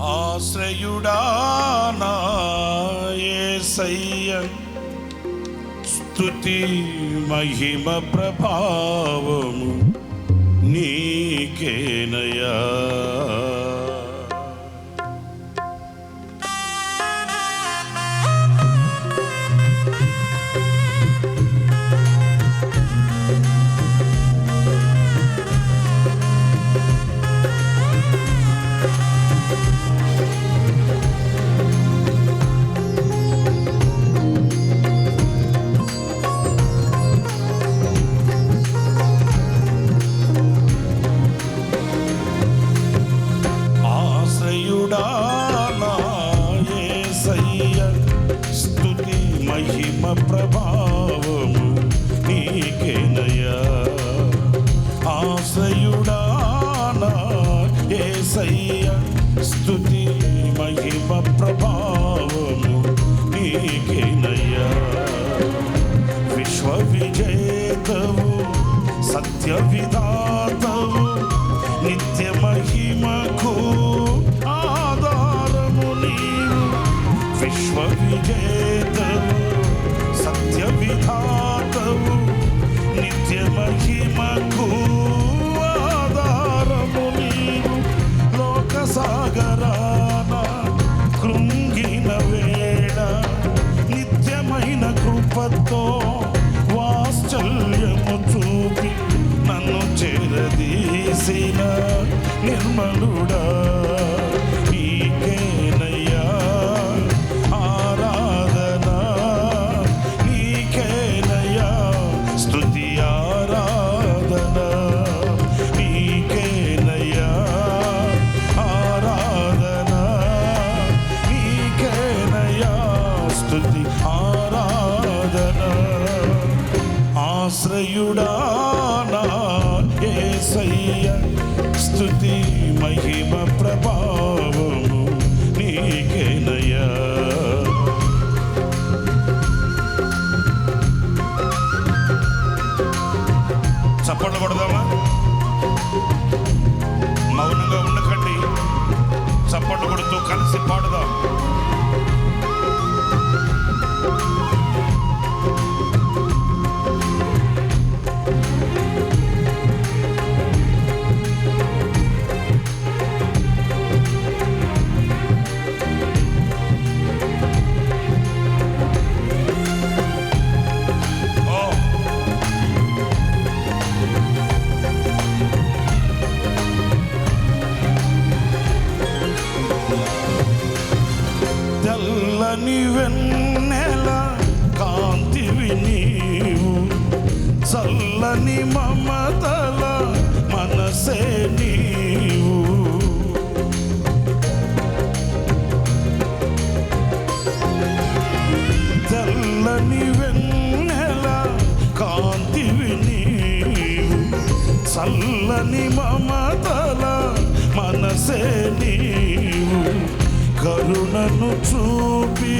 ఆశ్రయుడా నా యేసయ్య స్తుతి మహిమ ప్రభావము నీకేనయా. స్థుతి సాగరాన కృంగిన వేళ నిత్యమైన కృపతో వాత్సల్యము చూపి నన్ను చేరదీసిన నిర్మలుడా. ఆశ్రయుడా నా యేసయ్య మహిమ ప్రభావము నీకేనయ్యా చప్పట్లు పడదామా మౌనంగా ఉండకండి. చప్పట్లు కొడుతూ కలిసి పాడు వెన్నెల కాంతివి నీవు. చల్లని మమతల మనసే నీవు. తెల్లని వెన్నెల కాంతివి నీవు. చల్లని మమతల మనసే నీవు. కరుణను చూపి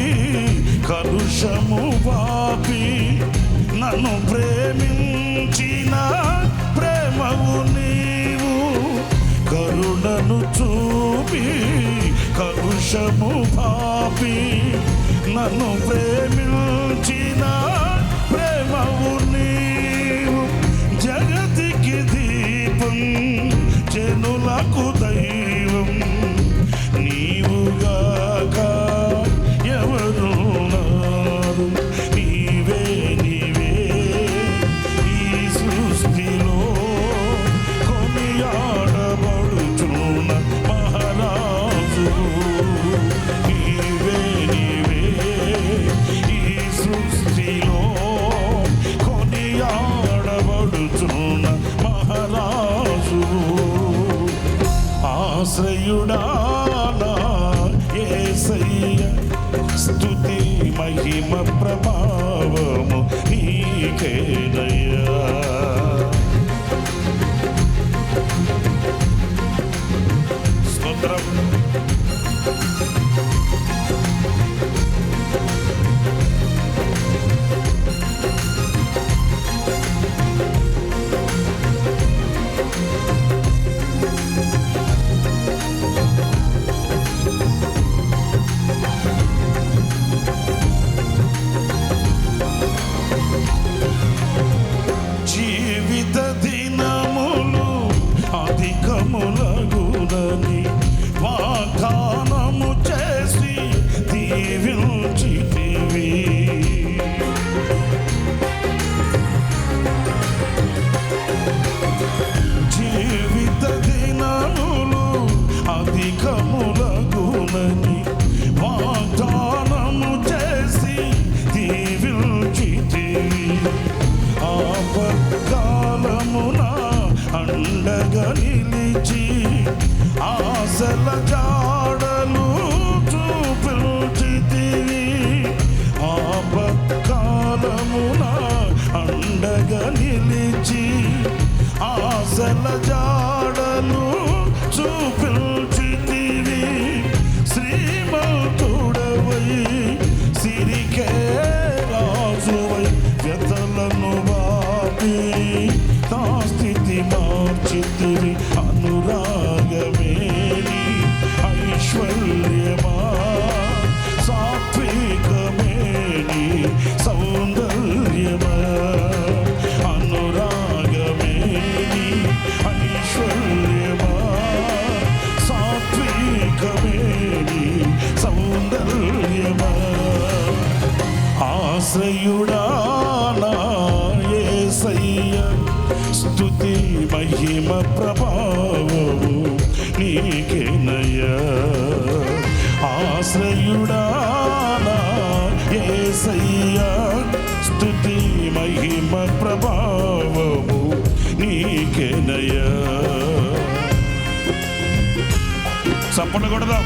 కలుషము వాపి నన్ను ప్రేమించిన ప్రేమవు నీవు. కరుణను చూపి కలుషము వాపి నన్ను ప్రేమించిన ప్రేమవు అండగా నిలిచి ఆశల జాడలు చూపించితివి. ఆపత్కాలమున అండగా నిలిచి ఆశల జాడలు me. Oh, నీకేనయ్య. ఆశ్రయుడా నా యేసయ్య మహిమ ప్రభావము నీకేనయ్య. చప్పట్లు కొడదాం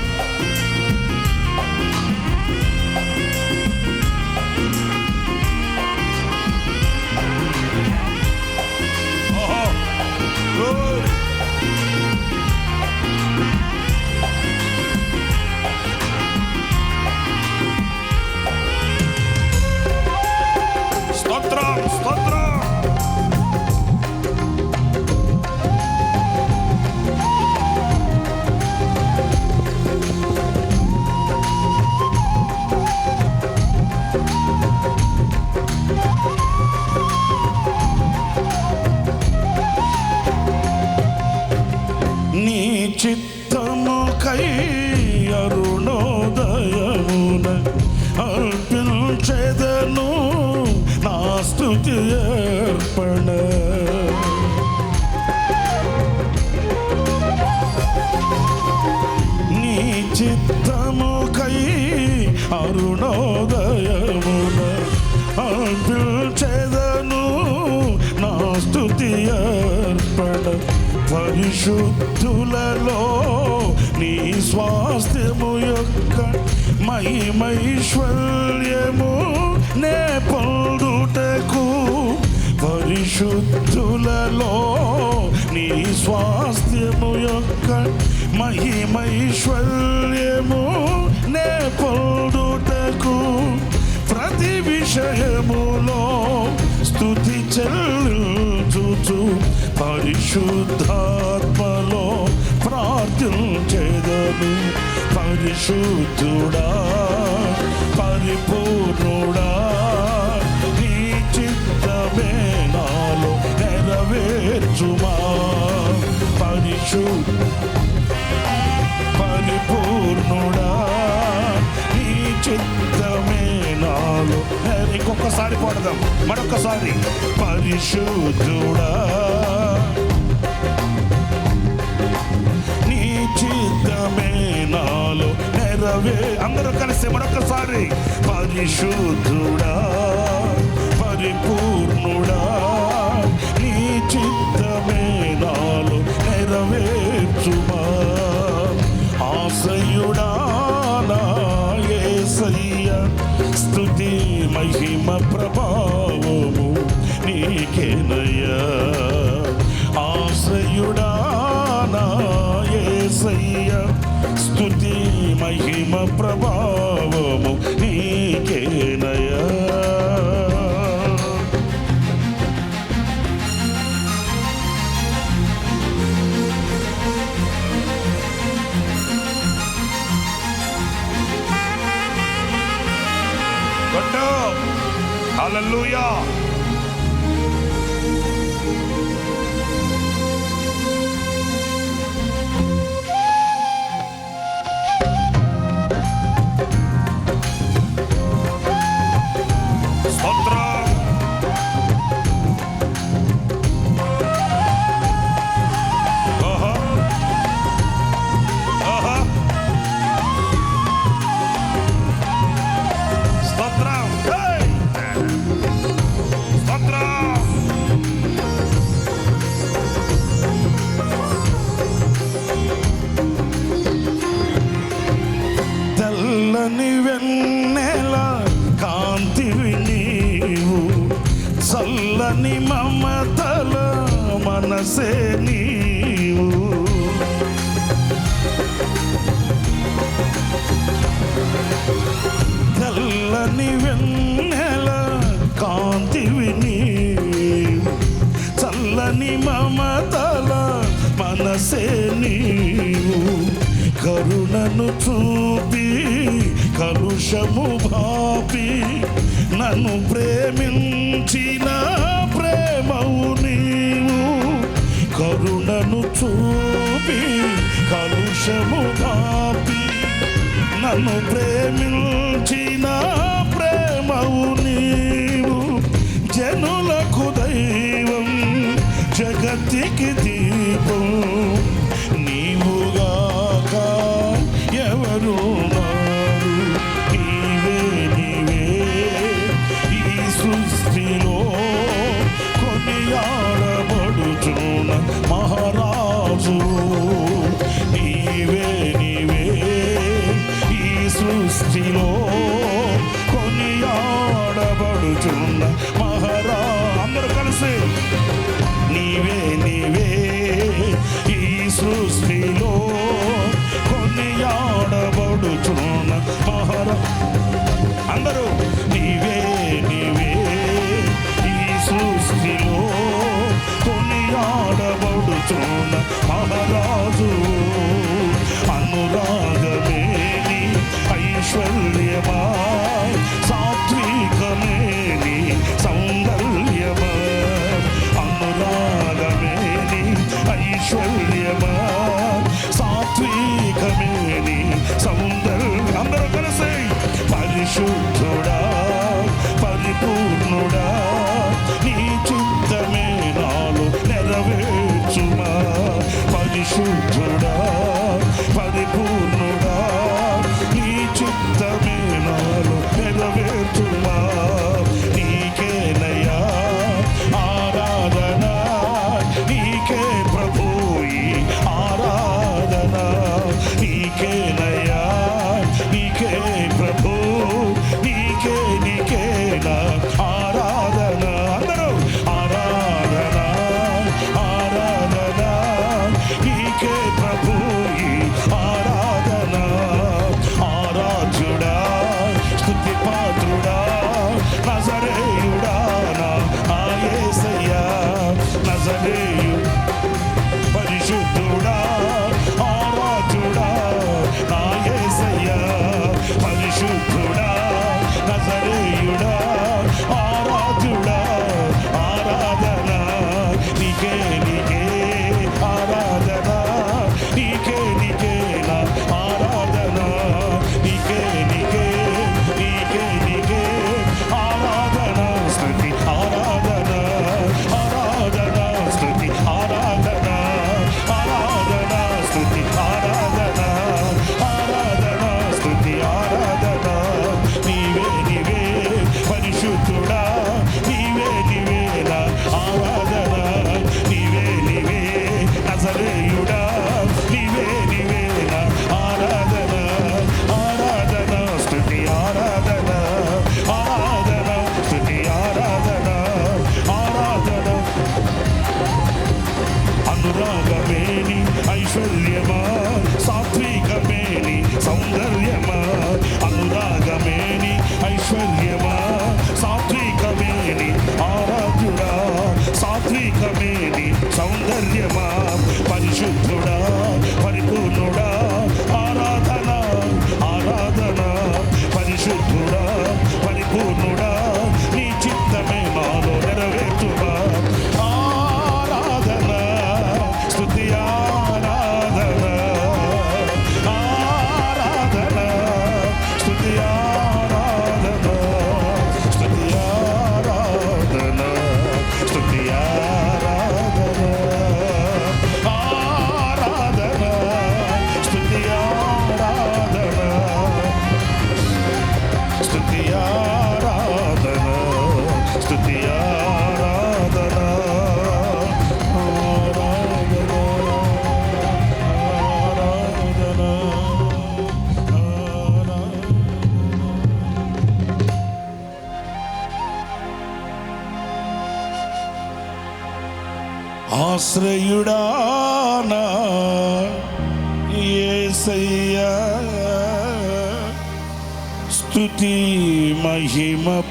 పరిశుద్ధులలో నీ స్వాస్థ్యము యొక్క మహిమైశ్వర్యము నే పొందుటకు పరిశుద్ధులలో నీ స్వాస్థ్యము యొక్క మహిమైశ్వర్యము నే పొందుటకు ప్రతి విషయములో స్తుతి చెల్లుచు పరిశుద్ధాత్మలో ప్రార్థించేదను పరిశుద్ధుడా పరిపూర్ణుడా నీ చిత్తమే నాలో నెరవేర్చుమా. పరిశుద్ధ ఒక్కొక్కసారి పడదాం. మరొకసారి పరిశుద్ధుడా నీ చిత్తమే నాలో నెరవే. అందరూ కలిసి మరొకసారి పరిశుద్ధుడా పరిపూర్ణుడా మహిమ ప్రభావము మమతల మనసే నీవు. కల్లని వెన్నెల కాంతివి నీవు. చల్లని మమతల మనసే నీవు. కరుణను చూపి కలుషము భాపి నన్ను ప్రేమించి కరుణామయుడవు నీవు. కరుణను చూపి కలుషము కాపి నన్ను ప్రేమించిన ప్రేమవు నీవు. జనులకు దైవం జగతికి దీపం. rendezvous.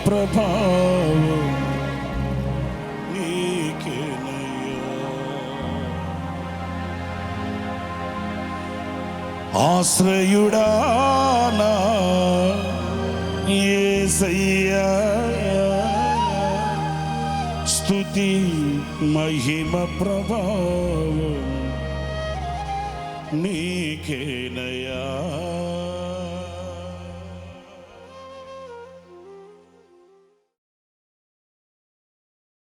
ప్రభావం ఆశ్రయుడా ఆశ్రయుడానా యేసయ్యా స్తుతి మహిమ ప్రభావం నీకేనయా